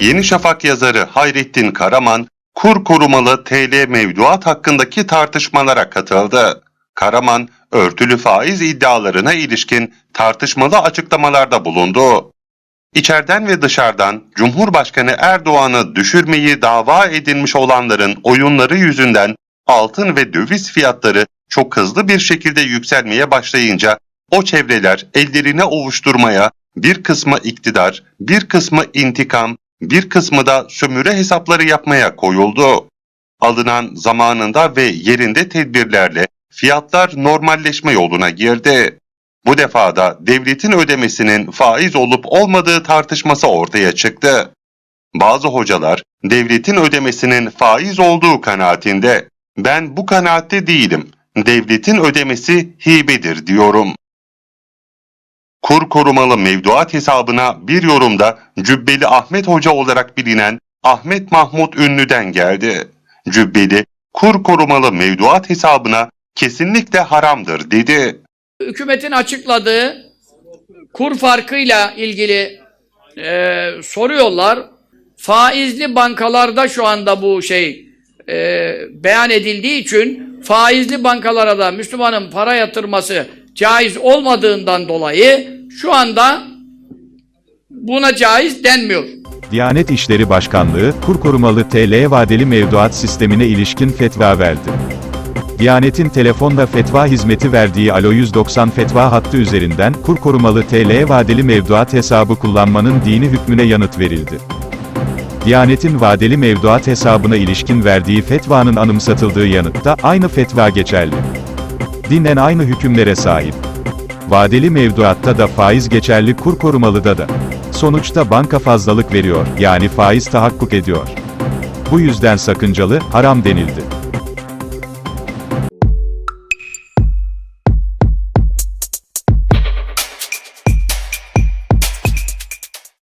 Yeni Şafak yazarı Hayrettin Karaman, kur korumalı TL mevduat hakkındaki tartışmalara katıldı. Karaman, örtülü faiz iddialarına ilişkin tartışmalı açıklamalarda bulundu. İçeriden ve dışarıdan Cumhurbaşkanı Erdoğan'ı düşürmeyi dava edilmiş olanların oyunları yüzünden altın ve döviz fiyatları çok hızlı bir şekilde yükselmeye başlayınca o çevreler ellerine ovuşturmaya bir kısmı iktidar, bir kısmı intikam, bir kısmı da sömürü hesapları yapmaya koyuldu. Alınan zamanında ve yerinde tedbirlerle fiyatlar normalleşme yoluna girdi. Bu defada devletin ödemesinin faiz olup olmadığı tartışması ortaya çıktı. Bazı hocalar devletin ödemesinin faiz olduğu kanaatinde. Ben bu kanaatte değilim. Devletin ödemesi hibedir diyorum. Kur korumalı mevduat hesabına bir yorumda Cübbeli Ahmet Hoca olarak bilinen Ahmet Mahmut Ünlü'den geldi. Cübbeli, kur korumalı mevduat hesabına kesinlikle haramdır dedi. hükümetin açıkladığı kur farkıyla ilgili e, soruyorlar. Faizli bankalarda şu anda bu şey e, beyan edildiği için faizli bankalara da Müslümanın para yatırması caiz olmadığından dolayı şu anda buna caiz denmiyor. Diyanet İşleri Başkanlığı, kur korumalı TL vadeli mevduat sistemine ilişkin fetva verdi. Diyanet'in telefonda fetva hizmeti verdiği Alo 190 fetva hattı üzerinden kur korumalı TL vadeli mevduat hesabı kullanmanın dini hükmüne yanıt verildi. Diyanet'in vadeli mevduat hesabına ilişkin verdiği fetvanın anımsatıldığı yanıtta aynı fetva geçerli. Dinen aynı hükümlere sahip. Vadeli mevduatta da faiz geçerli kur korumalıda da. Sonuçta banka fazlalık veriyor, yani faiz tahakkuk ediyor. Bu yüzden sakıncalı, haram denildi.